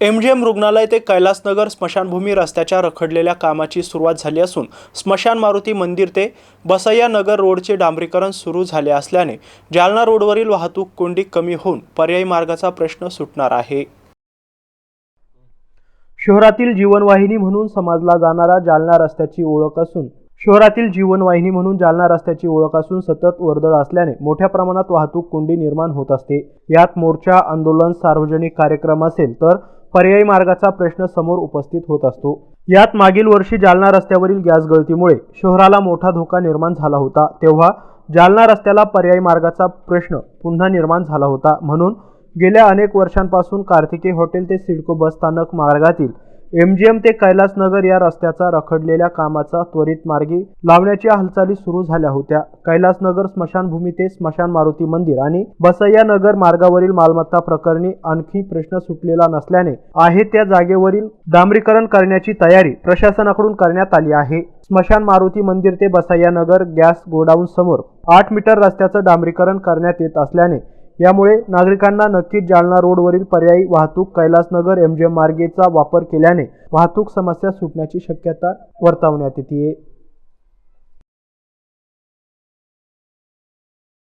M जे M रुग्णालय ते कैलासनगर स्मशानभूमी रस्त्याच्या रखडलेल्या कामाची सुरुवात झाली असून स्मशान मारुती मंदिर ते बसय्या नगर रोडचे डांबरीकरण सुरू झाले असल्याने जालना रोडवरील वाहतूक कोंडी कमी होऊन पर्यायी मार्गाचा प्रश्न सुटणार आहे. शहरातील जीवनवाहिनी म्हणून समजला जाणारा जालना रस्त्याची ओळख असून शहरातील जीवनवाहिनी म्हणून जालना रस्त्याची ओळख असून सतत वर्दळ असल्याने मोठ्या प्रमाणात वाहतूक कोंडी निर्माण होत असते. यात मोर्चा आंदोलन सार्वजनिक कार्यक्रम असेल तर पर्यायी मार्गाचा प्रश्न समोर उपस्थित होत असतो. यात मागील वर्षी जालना रस्त्यावरील गॅस गळतीमुळे शहराला मोठा धोका निर्माण झाला होता. तेव्हा जालना रस्त्याला पर्यायी मार्गाचा प्रश्न पुन्हा निर्माण झाला होता. म्हणून गेल्या अनेक वर्षांपासून कार्तिकी हॉटेल ते सिडको बस स्थानक मार्गातील एमजीएम ते कैलासनगर या रस्त्याचा रखडलेल्या कामाचा त्वरित मार्गी लावण्याच्या हालचाली सुरू झाल्या होत्या. कैलासनगर स्मशानभूमी ते स्मशान मारुती मंदिर आणि बसय्या नगर मार्गावरील मालमत्ता प्रकरणी आणखी प्रश्न सुटलेला नसल्याने आहे त्या जागेवरील डांबरीकरण करण्याची तयारी प्रशासनाकडून करण्यात आली आहे. स्मशान मारुती मंदिर ते बसय्या नगर गॅस गोडाऊन समोर आठ मीटर रस्त्याचं डांबरीकरण करण्यात येत असल्याने यामुळे नागरिकांना नक्कीच जालना रोडवरील पर्यायी वाहतूक कैलासनगर एम जे मार्गेचा वापर केल्याने वाहतूक समस्या सुटण्याची शक्यता वर्तवण्यात येते.